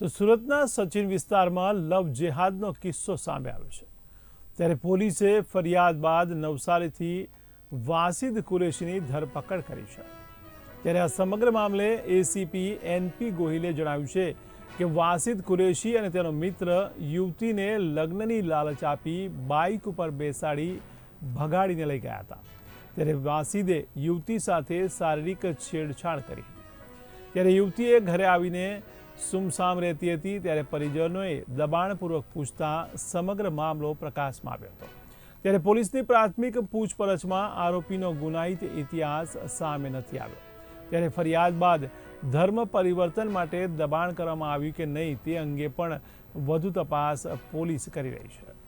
તો સુરતના સચિન વિસ્તારમાં લવ જેહાદનો કિસ્સો સામે આવ્યો છે. ત્યારે પોલીસે ફરિયાદ બાદ નવસારીથી વાસિદ કુરેશીની ધરપકડ કરી છે. ત્યારે આ સમગ્ર મામલે એસીપી એનપી ગોહિલે જણાવ્યું છે કે વાસિદ કુરેશી અને તેનો મિત્ર યુવતીને લગ્નની લાલચ આપી બાઇક ઉપર બેસાડી ભગાડીને લઈ ગયા હતા. ત્યારે વાસિદે યુવતી સાથે શારીરિક છેડછાડ કરી. ત્યારે યુવતીએ ઘરે આવીને સુમસામ રહેતી હતી ત્યારે પરિજનોએ દબાણપૂર્વક પૂછતા સમગ્ર મામલો પ્રકાશમાં આવ્યો હતો. ત્યારે પોલીસની પ્રાથમિક પૂછપરછમાં આરોપીનો ગુનાહિત ઇતિહાસ સામે નથી આવ્યો. ત્યારે ફરિયાદ બાદ ધર્મ પરિવર્તન માટે દબાણ કરવામાં આવ્યું કે નહીં તે અંગે પણ વધુ તપાસ પોલીસ કરી રહી છે.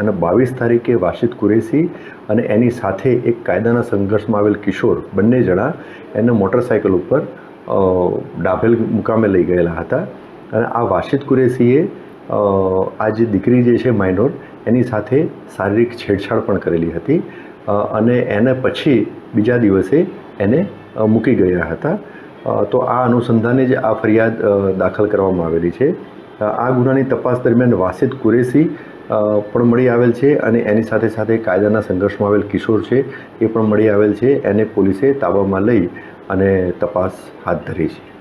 અને બાવીસ તારીખે વાશિદ કુરેશી અને એની સાથે એક કાયદાના સંઘર્ષમાં આવેલ કિશોર, બંને જણા એને મોટરસાયકલ ઉપર ડાભેલ મુકામે લઈ ગયેલા હતા. અને આ વાશિદ કુરેશીએ આ જે દીકરી જે છે માઇનોર, એની સાથે શારીરિક છેડછાડ પણ કરેલી હતી. અને એને પછી બીજા દિવસે એને મૂકી ગયા હતા. તો આ અનુસંધાને જ આ ફરિયાદ દાખલ કરવામાં આવેલી છે. આ ગુનાની તપાસ દરમિયાન વાસિદ કુરેશી પણ મળી આવેલ છે અને એની સાથે સાથે કાયદાના સંઘર્ષમાં આવેલ કિશોર છે એ પણ મળી આવેલ છે. એને પોલીસે તાબામાં લઈ અને તપાસ હાથ ધરી છે.